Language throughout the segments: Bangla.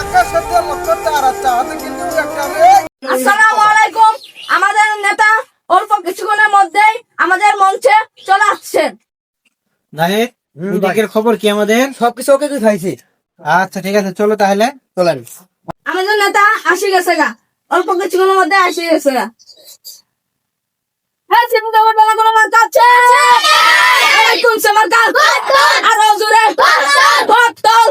আকাশের যে তারা চাঁদ কিন্তু একটা রে আসসালামু আলাইকুম। আমাদের নেতা অল্প কিছুক্ষণের মধ্যেই আমাদের মঞ্চে চলে আসছেন। জাহিদ মিটিকের খবর কি আমাদের? সবকিছু ওকে তুই খাইছি আচ্ছা ঠিক আছে চলো তাহলে চলেন আমাদের নেতা আসি গেছে গা। অল্প কিছুক্ষণের মধ্যে আসি গেছে গা। হ্যাঁ কোনো আলাইকুম আরও বটল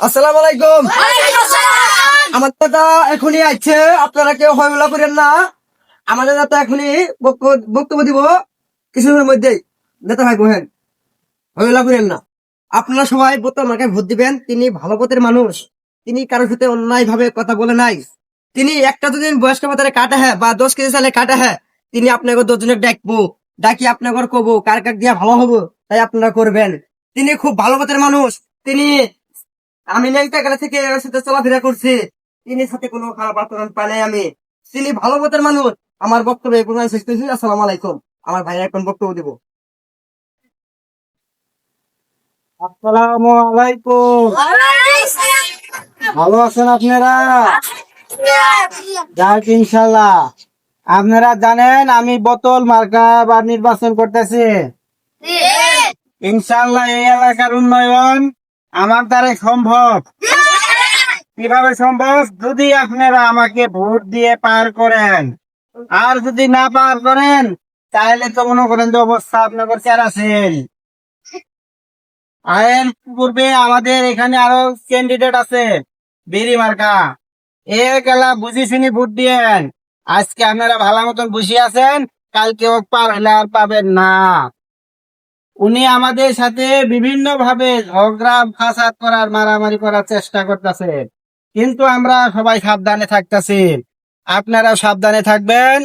আসসালামু আলাইকুম। আমার দাদা এখনই আছে আপনারা কেউ হয়লা করেন না। আমাদের দাদা এখনই বক্তব্য- দিব কিছুদিনের মধ্যেই। নেতা ভাই বহেন হয়লা করেন না। আপনারা সবাই ভোট দিবেন। তিনি ভালো পথের মানুষ। তিনি কারোর সাথে অন্যায় ভাবে কথা বলে নাই। তিনি একটা দুদিন বয়স্ক ভাতারে কাটা হ্যাঁ বা দশ কেজি সালে কাটা হ্যাঁ। তিনি আপনাকে দশজনে ডাকবো। ডাকি আপনাকে কবো কার কার দিয়া ভালো হব তাই আপনারা করবেন। তিনি খুব ভালো পথের মানুষ। তিনি আমি গেলে থেকে এর সাথে চলাফেরা করছি। তিনি সাথে কোনো খারাপ আচরণ পাই নাই আমি। তিনি ভালো পথের মানুষ। আমার বক্তব্য শেষ করছি। আসসালামু আলাইকুম। আমার ভাই এখন বক্তব্য দিব। আসসালামু আলাইকুম। ভালো আছেন আপনারা? যাক ইনশাল্লাহ। আপনারা জানেন আমি বোতল মার্কা বা নির্বাচন করতেছি। ইনশাল্লাহ এই এলাকার উন্নয়ন আমার দ্বারা সম্ভব। কীভাবে সম্ভব? যদি আপনারা আমাকে ভোট দিয়ে পার করেন। আর যদি না পার করেন, তাহলে তো মনে করেন যে অবস্থা আপনাদের আছেন আয়ের পূর্বে আমাদের এখানে আরও ক্যান্ডিডেট আছে, বিড়ি মার্কা। এ গেলা বুঝি শুনি ভোট দিয়েন। আজকে আপনারা ভালো মতন বসে আছেন কালকে পার হলে আর পাবেন না। উনি আমাদের সাথে বিভিন্ন ভাবে ঝগড়া ফাসাদ করার মারামারি করার চেষ্টা করতেছে কিন্তু আমরা সবাই সাবধানে থাকতেছি। আপনারা সাবধানে থাকবেন।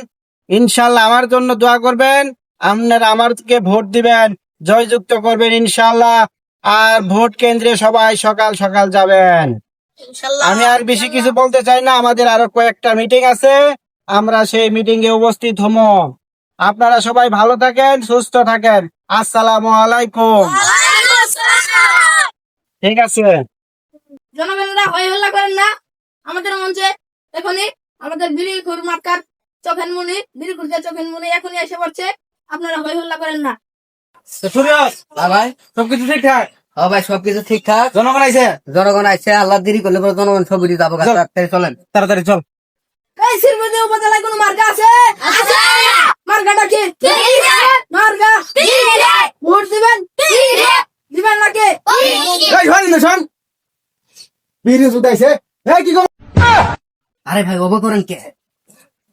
ইনশাল্লাহ আমার জন্য দোয়া করবেন। আপনারা আমারকে ভোট দিবেন জয়যুক্ত করবেন ইনশাল্লাহ। আর ভোট কেন্দ্রে সবাই সকাল সকাল যাবেন। আমি আর বেশি কিছু বলতে চাই না আমাদের আরও কয়েকটা মিটিং আছে। আমরা সেই মিটিং এ উপস্থিত হম। আপনারা সবাই ভালো থাকেন সুস্থ থাকেন। আসসালামু আলাইকুম। ঠিক আছে। জনগণরা হই হল্লা করেন না। আমাদের মঞ্চে এখনই আমাদের বিড়ি মার্কার চোখেন মুনি বিড়ি খুরকে চোখেন মুনি এখনই এসে পড়ছে। আপনারা হই হল্লা করেন না। সুরিয়স ভাই। সবকিছু ঠিকঠাক? হ্যাঁ ভাই সবকিছু ঠিকঠাক। জনগণ আইছে? জনগণ আছে আল্লাহ দেরি করলে জনগণ সব বুঝে যাব চলেন। তাড়াতাড়ি চল। এই উপজেলায় কোনো মার্কা আছে? আছে। মার্কাটা কি? মার্কা? ভোট দিবেন? দিবেন নাকি? এই শোন না শোন। বিড়ি সুদাইছে এই কি করব? আরে ভাই ওবা করেন কে?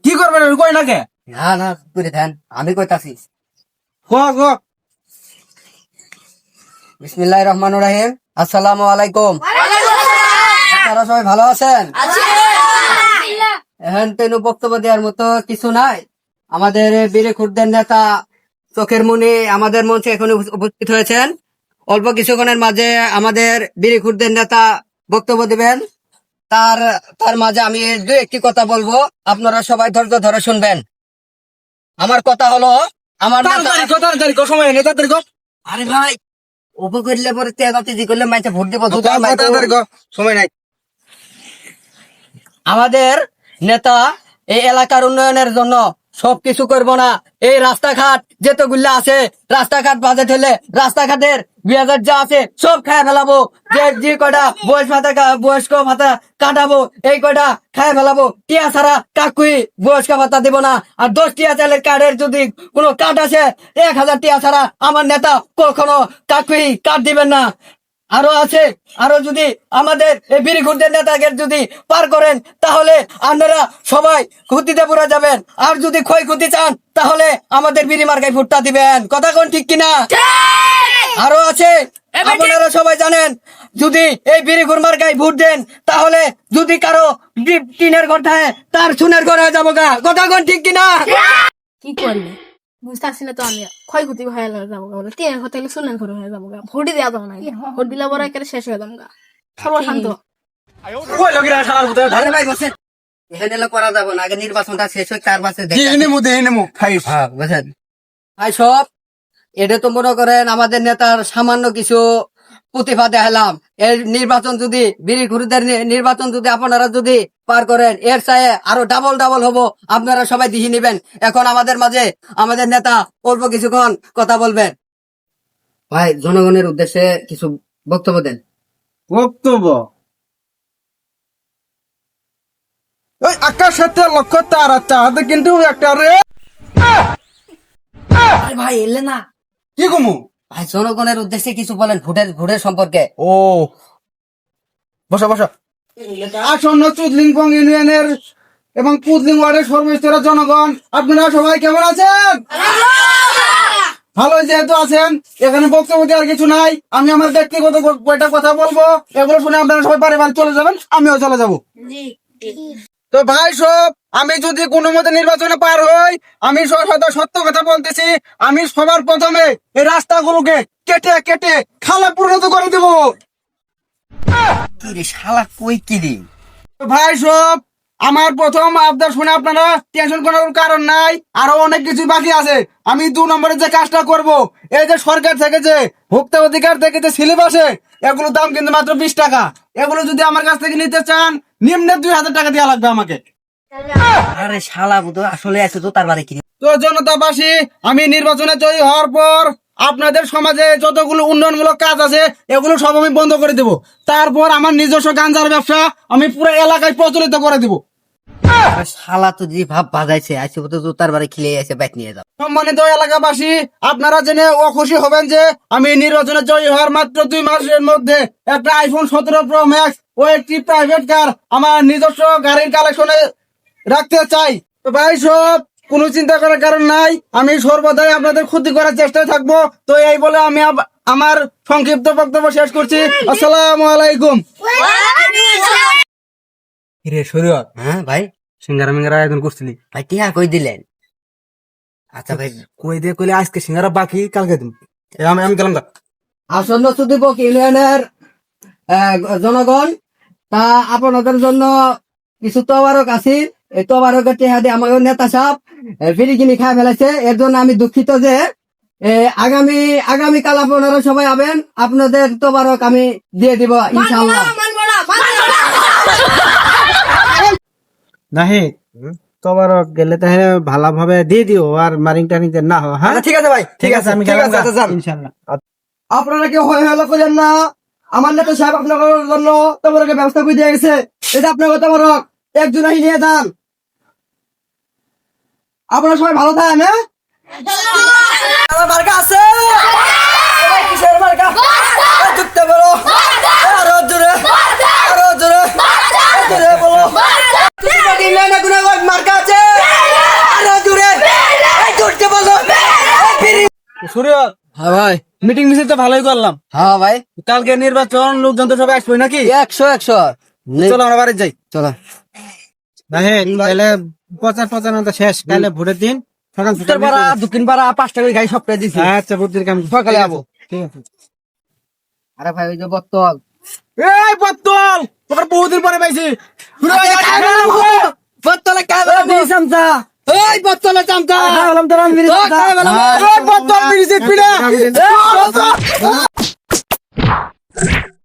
কি করবেন কই না কে? না না করে দেন আমি কইতাছি। ক ক বিসমিল্লাহির রহমানির রহিম। আসসালামু আলাইকুম। আপনারা সবাই ভালো আছেন? এখন তেন বক্তব্য দেওয়ার মতো কিছু নাই। আমাদের বীরে খুরদের নেতা চোখের মুনি আমাদের মঞ্চে এখন উপস্থিত হয়েছেন। অল্প কিছুক্ষণের মাঝে আমাদের বীরে খুরদের নেতা বক্তব্য দিবেন। তার তার মাঝে আমি দু একটি কথা বলব। আপনারা সবাই ধৈর্য ধরে শুনবেন। আমার কথা হলো আমার সময় আরে ভাই ওপো করলে পরে তেজা করলে মাইতে ভোট দিব সময় নাই। আমাদের নেতা, এই এলাকার উন্নয়নের জন্য সবকিছু করব না। এই রাস্তাঘাট যেতগুলো আছে, রাস্তাঘাট বাজেট হলে রাস্তাঘাটের বিয়াজার যা আছে সব খায় ফেলাবো। যে যে কটা বয়স ভাতা বয়স্ক ভাতা কাটাবো, এই কটা খায় ফেলাবো। টিয়া ছাড়া কাকুই বয়স্ক ভাতা দিব না। আর দশ টিয়া চালের কার্ডের যদি কোনো কার্ড আছে এক হাজার টিয়া ছাড়া আমার নেতা কখনো কাকুই কার্ড দিবেন না। আরও আছে আরও যদি আমাদের এই বিরিগুড়দের নেতাকে যদি পার করেন তাহলে আপনারা সবাই ক্ষতিতে পড়ে যাবেন। আর যদি ক্ষয়ক্ষতি চান তাহলে আমাদের বিড়ি মার্কায় ভোটটা দিবেন। কথা কোন ঠিক কিনা? আরও আছে? আপনারা সবাই জানেন যদি এই বিরিগুড় মার্কায় ভোট দেন তাহলে যদি কারও টিনের ঘর থাকে তার সুনের ঘর হয়ে যাব গা। কথা কোন ঠিক কিনা? কি করবে বুঝতে না তো আমি ক্ষয়ক্ষতি হয়ে যাব বলে। টিয়া গেলে শুনলেন করে হয়ে যাব দেওয়া যাব না ভোট দিলে বড় একেবারে শেষ হয়ে যাব গা সর্বশান্ত ভাই করা যাবে না আগে নির্বাচনটা শেষ সব এটা তো মনে করেন আমাদের নেতার সামান্য কিছু প্রতিভা দেখালাম। এর নির্বাচন যদি বিড়ি খুরিদের নির্বাচন যদি আপনারা যদি পার করেন এর চায়ে আরও ডাবল ডাবল হব। আপনারা সবাই দিহি নিবেন। এখন আমাদের মাঝে আমাদের নেতা অল্প কিছুক্ষণ কথা বলবেন। ভাই জনগণের উদ্দেশ্যে কিছু বক্তব্য দেন। বক্তব্য? ওই আকাশের লক্ষ্য তারা চাঁদ কিন্তু একটা রে ভাই এলে না। কি কমু? ভাই জনগণের উদ্দেশ্যে কিছু বলেন ভোটের ভোটের সম্পর্কে। ও বসো বসো। আসন্ন চুদলিংপং ইউনিয়নের এবং পুদলিং ওয়ার্ডের সর্বস্তরের জনগণ আপনারা সবাই কেমন আছেন? ভালো যেহেতু আছেন এখানে বক্তব্য দেওয়ার কিছু নাই। আমি আমার ব্যক্তিগত কয়টা কথা বলব এগুলো শুনে আপনারা সবাই বাড়ি বাড়ি চলে যাবেন আমিও চলে যাব। তো ভাই সব আমি যদি কোনো মতে নির্বাচনে পার হই আমি সত্য কথা বলতেছি। আমি সবার প্রথমে এই রাস্তাগুলোকে কেটে কেটে খালা পরিণত করে দেবো। শালা কই ভাই সব আমার প্রথম আবদার শুনে আপনারা টেনশন করার কারণ নাই আরও অনেক কিছু বাকি আছে। আমি দু নম্বরে যে কাজটা করব এই যে সরকার থেকে যে ভোক্তা অধিকার থেকে যে স্লিপ আসে এগুলোর দাম কিন্তু মাত্র বিশ টাকা। এগুলো যদি আমার কাছ থেকে নিতে চান নিম্নে দুই হাজার টাকা দেওয়া লাগবে আমাকে। আরে শালা বুধ আসলে আছে তো তার বাড়ি কিনে তো জনতাবাসী আমি নির্বাচনে জয়ী হওয়ার পর আপনাদের সমাজে যতগুলো উন্নয়নমূলক কাজ আছে এগুলো সব আমি বন্ধ করে দেব। তারপর আমার নিজস্ব গাঞ্জার ব্যবসা আমি পুরো এলাকায় প্রচলিত করে দেব। শালা তো যে ভাব বাজাইছে আইসে তো তো তার বারে খিলে আছে ব্যাট নিয়ে যাও সম্মানিত এলাকাবাসী আপনারা জেনে অখুশি হবেন যে আমি নির্বাচনে জয়ী হওয়ার মাত্র দুই মাসের মধ্যে একটা আইফোন সতেরো প্রো ম্যাক্স ও একটি প্রাইভেট কার আমার নিজস্ব গাড়ির কালেকশনে রাখতে চাই। তো ভাই সব কোনো চিন্তা করার কারণ নাই। আমি সর্বদাই আপনাদের ক্ষতি করার চেষ্টায় থাকব। তো এই বলে আমি আমার সংক্ষিপ্ত বক্তব্য শেষ করছি। আসসালামু আলাইকুম। রে শরীয়ত? হ্যাঁ ভাই। সিঙ্গারা মিঙ্গারা আয়োজন করছিলি? ভাই টিহা কই দিলেন? আচ্ছা ভাই। কই দিয়ে কইলে আজকে সিঙ্গারা বাকি কালকে দিন আমি আমি গেলাম আসন্ন সুদীপক ইউনিয়নের জনগণ তা আপনাদের জন্য কিছু তবারক আছে। এই তবারকের টিহা দিয়ে আমাদের নেতা সাহেব ফিরি কিনি খাই ফেলেছে এর জন্য আমি দুঃখিত যে এ, আগামী আগামীকাল আপনারা সবাই আবেন। আপনাদের তবারক আমি দিয়ে দিব ইনশাল্লাহ মানবো না মানবো না নাহি? তোমার গেলে তাহলে ভালোভাবে দিয়ে দিও আর মারিং টারিং না হয়? হ্যাঁ ঠিক আছে ভাই ঠিক আছে আমি গেলাম গা। ইনশাল্লাহ। আপনারা কেউ হয়ে হলো করেন না আমার নেতা সাহেব আপনাদের জন্য তোমাকে ব্যবস্থা করে দিয়ে গেছে। এটা আপনার কথা বড় একজন নিয়ে যান। আপনারা সবাই ভালো থাকেন হ্যাঁ? আমার মার্কা আছে সবাই কিসের মার্কা এই যুক্তে বলো আরও জোরে আরও জোরে এই জোরে বলো তুমি বাকি না কোনো মার্কা আছে আরও জোরে এই জোরে বলো এই ফিরি সুরিয়ত হ্যাঁ ভাই মিটিং মিছিল তো ভালোই করলাম হ্যাঁ ভাই কালকে নির্বাচন লোকজন তো সবাই আসবে নাকি একশো একশো চলো আমরা বাড়ি যাই চলো তাহলে প্রচার প্রচার তো শেষ কালে ভোটের দিন সকাল উত্তর পাড়া দক্ষিণ পাড়া পাঁচটা করে গাড়ি সব দিছি আচ্ছা বুদ্ধির কাম সকালে যাব। ঠিক আছে আরে ভাই ওই যে বত্তল এই পত্তল তোর বহুদিন পরে পাইছি বত্তলে কাজ ওই বত্তলে চামচা বললাম তোর আমি পত্তল পিড়িছে পিড়া